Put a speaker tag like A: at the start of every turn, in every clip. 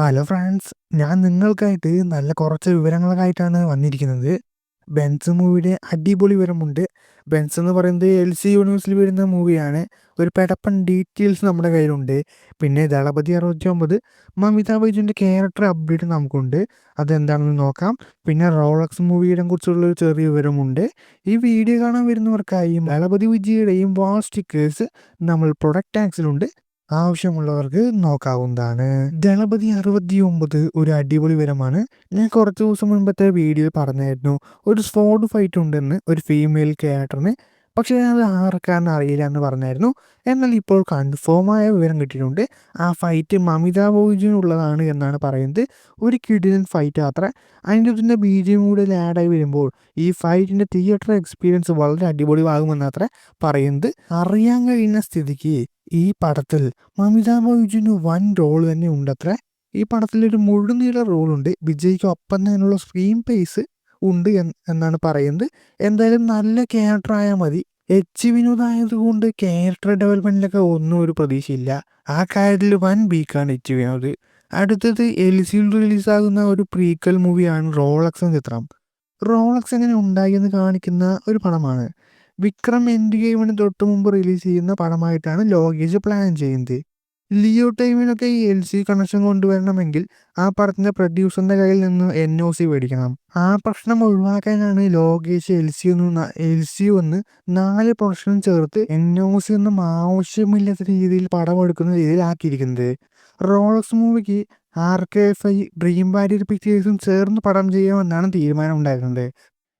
A: Hello friends ഞാൻ നിങ്ങൾക്കായിട്ട് നല്ല കുറച്ച് വിവരങ്ങൾക്കായിട്ടാണ് വന്നിരിക്കുന്നത്. ബെൻസ് മൂവിയുടെ അടിപൊളി വിവരമുണ്ട്. ബെൻസ് എന്ന് പറയുന്നത് എൽ സി യൂണിവേഴ്സിൽ വരുന്ന മൂവിയാണ് ഒരു പെടപ്പൻ ഡീറ്റെയിൽസ് നമ്മുടെ കയ്യിലുണ്ട്. പിന്നെ ദളപതി അറുപത്തി ഒമ്പത് മമിതാ ബൈജുവിന്റെ ക്യാരക്ടർ അപ്ഡേറ്റ് നമുക്കുണ്ട്. അതെന്താണെന്ന് നോക്കാം. പിന്നെ റോളക്സ് മൂവിയുടെ കുറിച്ചുള്ള ഒരു ചെറിയ വിവരമുണ്ട്. ഈ വീഡിയോ കാണാൻ വരുന്നവർക്കായും ദളപതി വിജയുടെയും വാൾ സ്റ്റിക്കേഴ്സ് നമ്മൾ പ്രൊഡക്റ്റ് ടാക്സിലുണ്ട് ആവശ്യമുള്ളവർക്ക് നോക്കാവുന്നതാണ്. ദളപതി അറുപത്തി ഒമ്പത് ഒരു അടിപൊളി വിവരമാണ് ഞാൻ കുറച്ച് ദിവസം മുൻപത്തെ വീഡിയോയിൽ പറഞ്ഞായിരുന്നു. ഒരു സ്പോർട് ഫൈറ്റ് ഉണ്ടെന്ന് ഒരു ഫീമെയിൽ ക്യാരക്ടറിന് പക്ഷേ അത് ആർക്കാന്ന് അറിയില്ല എന്ന് പറഞ്ഞായിരുന്നു. എന്നാൽ ഇപ്പോൾ കൺഫേമായ വിവരം കിട്ടിയിട്ടുണ്ട്. ആ ഫൈറ്റ് മമിത ബോയ്ജിനുള്ളതാണ് എന്നാണ് പറയുന്നത്. ഒരു കിടിലൻ ഫൈറ്റ് അത്ര അതിന്റെ ഇതിന്റെ ബി ജി കൂടെ ആഡായി വരുമ്പോൾ ഈ ഫൈറ്റിന്റെ തിയേറ്റർ എക്സ്പീരിയൻസ് വളരെ അടിപൊളി ആകുമെന്ന് അത്ര പറയുന്നത്. അറിയാൻ കഴിയുന്ന സ്ഥിതിക്ക് ഈ പടത്തിൽ മമിത ബൈജുന് വൻ റോൾ തന്നെ ഉണ്ടത്രേ. ഈ പടത്തിൽ ഒരു മുഴുനീള റോളുണ്ട് വിജയ്ക്ക് ഒപ്പം തന്നെയുള്ള സ്ക്രീൻ പേസ് ഉണ്ട് എന്നാണ് പറയുന്നത്. എന്തായാലും നല്ല ക്യാരക്ടർ ആയാൽ മതി. എച്ച് വിനോദ് ആയതുകൊണ്ട് ക്യാരക്ടർ ഡെവലപ്മെന്റിലൊക്കെ ഒന്നും ഒരു പ്രതീക്ഷയില്ല. ആ കാര്യത്തിൽ വൻ ബീക്കാണ് എച്ച് വിനോദ്. അടുത്തത് എൽ സിയിൽ റിലീസാകുന്ന ഒരു പ്രീക്വൽ മൂവിയാണ് റോളക്സ് എന്ന ചിത്രം. റോളക്സ് എങ്ങനെ ഉണ്ടായി എന്ന് കാണിക്കുന്ന ഒരു പടമാണ്. വിക്രം എൻഡ് ഗെയിമിന് തൊട്ട് മുമ്പ് റിലീസ് ചെയ്യുന്ന പടമായിട്ടാണ് ലോഗേജ് പ്ലാൻ ചെയ്യുന്നത്. ലിയോ ടൈമിനൊക്കെ ഈ എൽ സി കണക്ഷൻ കൊണ്ടുവരണമെങ്കിൽ ആ പടത്തിന്റെ പ്രൊഡ്യൂസറിന്റെ കയ്യിൽ നിന്ന് എൻ ഒ സി മേടിക്കണം. ആ പ്രശ്നം ഒഴിവാക്കാനാണ് ലോകേഷ് എൽ സി ഒന്ന് എൽ സി ഒന്ന് നാല് പ്രൊഡക്ഷനും ചേർത്ത് എൻ ഒ സി ഒന്നും ആവശ്യമില്ലാത്ത രീതിയിൽ പടം എടുക്കുന്ന രീതിയിലാക്കിയിരിക്കുന്നത്. Rolex മൂവിക്ക് R K F I dream warrior പിക്ചേഴ്സും ചേർന്ന് പടം ചെയ്യാമെന്നാണ് തീരുമാനം ഉണ്ടായിരുന്നത്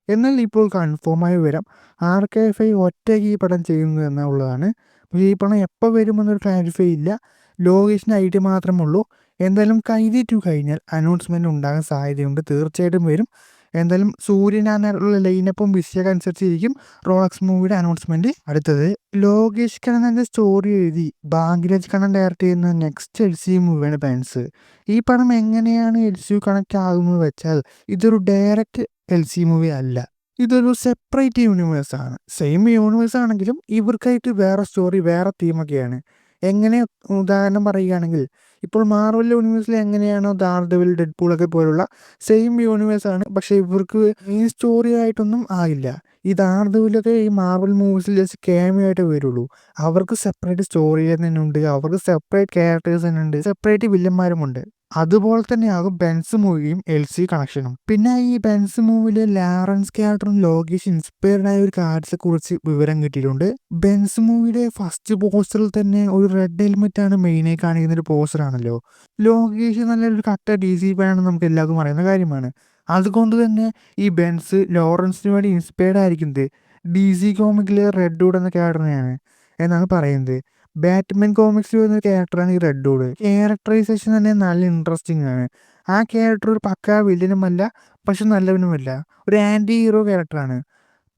A: എന്നാൽ ഇപ്പോൾ കൺഫേമായ വിവരം ആർ കെ എഫ് ഐ ഒറ്റയ്ക്ക് ഈ പടം ചെയ്യുന്നു എന്നുള്ളതാണ്. പക്ഷേ ഈ പടം എപ്പോൾ വരുമെന്നൊരു ക്ലാരിഫൈ ഇല്ല. ലോകേഷിന്റെ ഐ ഡി മാത്രമേ ഉള്ളൂ. എന്തായാലും കൈതി ടു കഴിഞ്ഞാൽ അനൗൺസ്മെന്റ് ഉണ്ടാകാൻ സാധ്യതയുണ്ട്. തീർച്ചയായിട്ടും വരും. എന്തായാലും സൂര്യനാനുള്ള ലൈനപ്പും വിഷയം അനുസരിച്ചിരിക്കും. റോളക്സ് മൂവിയുടെ അനൗൺസ്മെന്റ് അടുത്തത്. ലോകേഷ് കണ്ണന്റെ സ്റ്റോറി എഴുതി. ഭാഗ്യരാജ് കണ്ണൻ ഡയറക്റ്റ് ചെയ്യുന്ന നെക്സ്റ്റ് എൽ സി മൂവിയാണ് പാൻസ് ഈ പടം എങ്ങനെയാണ് എൽ സി കണക്ട് ആകുന്നത് വെച്ചാൽ ഇതൊരു ഡയറക്റ്റ് എൽ സി മൂവി അല്ല. ഇതൊരു സെപ്പറേറ്റ് യൂണിവേഴ്സ് ആണ്. സെയിം യൂണിവേഴ്സ് ആണെങ്കിലും ഇവർക്കായിട്ട് വേറെ സ്റ്റോറി വേറെ തീമൊക്കെയാണ് എങ്ങനെ ഉദാഹരണം പറയുകയാണെങ്കിൽ ഇപ്പോൾ മാർവൽ യൂണിവേഴ്സിൽ എങ്ങനെയാണോ ഡെവിൽ ഡെഡ് പൂളൊക്കെ പോലുള്ള സെയിം യൂണിവേഴ്സ് ആണ്. പക്ഷേ ഇവർക്ക് ഈ സ്റ്റോറി ആയിട്ടൊന്നും ആയില്ല. ഈ ഡെവിലൊക്കെ ഈ മാർവൽ മൂവീസിൽ ജസ്റ്റ് ക്യാമിയോ ആയിട്ട് വരുള്ളൂ. അവർക്ക് സെപ്പറേറ്റ് സ്റ്റോറി തന്നെ ഉണ്ട്. അവർക്ക് സെപ്പറേറ്റ് ക്യാരക്ടേഴ്സ് തന്നെ ഉണ്ട്. സെപ്പറേറ്റ് വില്ലന്മാരുമുണ്ട് അതുപോലെ തന്നെയാകും ബെൻസ് മൂവിയും എൽ സി കണക്ഷനും. പിന്നെ ഈ ബെൻസ് മൂവിയിലെ ലാറൻസ് ക്യാരക്ടറും ലോകേഷ് ഇൻസ്പയർഡ് ആയ ഒരു കാര്യത്തെ കുറിച്ച് വിവരം കിട്ടിയിട്ടുണ്ട്. ബെൻസ് മൂവിയുടെ ഫസ്റ്റ് പോസ്റ്ററിൽ തന്നെ ഒരു റെഡ് ഹെൽമെറ്റ് ആണ് മെയിനായി കാണിക്കുന്ന ഒരു പോസ്റ്റർ ആണല്ലോ. ലോകേഷ് നല്ലൊരു കട്ട ഡി സി ഫാനാണെന്ന് നമുക്ക് എല്ലാവർക്കും അറിയുന്ന കാര്യമാണ്. അതുകൊണ്ട് തന്നെ ഈ ബെൻസ് ലോറൻസിന് വേണ്ടി ഇൻസ്പയർഡ് ആയിരിക്കുന്നത് ഡി സി കോമിക്കിലെ റെഡ് വുഡ് എന്ന ക്യാരക്ടറിനെയാണ് എന്നാണ് പറയുന്നത്. ബാറ്റ്മാൻ കോമിക്സിൽ വരുന്ന ഒരു ക്യാരക്ടറാണ് ഈ റെഡ് ഡോഡ് ക്യാരക്ടറൈസേഷൻ തന്നെ നല്ല ഇൻട്രസ്റ്റിംഗ് ആണ്. ആ ക്യാരക്ടർ ഒരു പക്ക വില്ലനുമല്ല പക്ഷെ നല്ലവനുമല്ല. ഒരു ആന്റി ഹീറോ ക്യാരക്ടറാണ്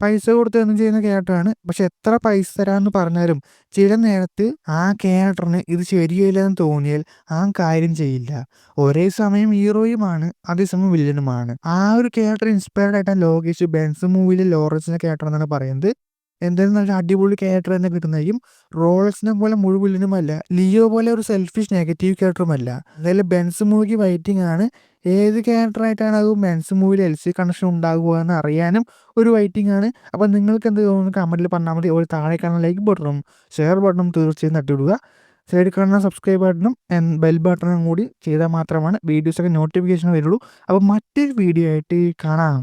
A: പൈസ കൊടുത്ത് ഒന്നും ചെയ്യുന്ന ക്യാരക്ടറാണ് പക്ഷെ എത്ര പൈസ തരാമെന്ന് പറഞ്ഞാലും ചില നേരത്ത് ആ ക്യാരക്ടറിന് ഇത് ശരിയല്ല എന്ന് തോന്നിയാൽ ആ കാര്യം ചെയ്യില്ല. ഒരേ സമയം ഹീറോയുമാണ് അതേസമയം വില്ലനുമാണ് ആ ഒരു ക്യാരക്ടർ ഇൻസ്പയർഡ് ആയിട്ടാണ് ലോകേഷ് ബെൻസ് മൂവിയിലെ ലോറൻസിന്റെ ക്യാരക്ടർ എന്നാണ് പറയുന്നത്. എന്തായാലും നല്ല അടിപൊളി ക്യാരക്ടർ തന്നെ കിട്ടുന്നതായിരിക്കും റോളക്സിനെ പോലെ മുഴുവില്ലനുമല്ല ലിയോ പോലെ ഒരു സെൽഫിഷ് നെഗറ്റീവ് ക്യാരക്ടറുമല്ല എന്തായാലും ബെൻസ് മൂവിക്ക് വൈറ്റിംഗ് ആണ്. ഏത് ക്യാരക്ടറായിട്ടാണ് അത് ബെൻസ് മൂവിയിൽ എൽ സി കണക്ഷൻ ഉണ്ടാകുക എന്ന് അറിയാനും ഒരു വൈറ്റിംഗ് ആണ്. അപ്പം നിങ്ങൾക്ക് എന്ത് തോന്നുന്നു? കമന്റിൽ പറഞ്ഞാൽ മതി. ഒരു താഴെ കാണാൻ ലൈക്ക് ബട്ടണും ഷെയർ ബട്ടണും തീർച്ചയായും തട്ടിവിടുക. സൈഡിൽ കാണുന്ന സബ്സ്ക്രൈബ് ബട്ടണും ബെൽ ബട്ടണും കൂടി ചെയ്താൽ മാത്രമാണ് വീഡിയോസൊക്കെ നോട്ടിഫിക്കേഷൻ വരുള്ളൂ അപ്പോൾ മറ്റൊരു വീഡിയോ ആയിട്ട് കാണാം.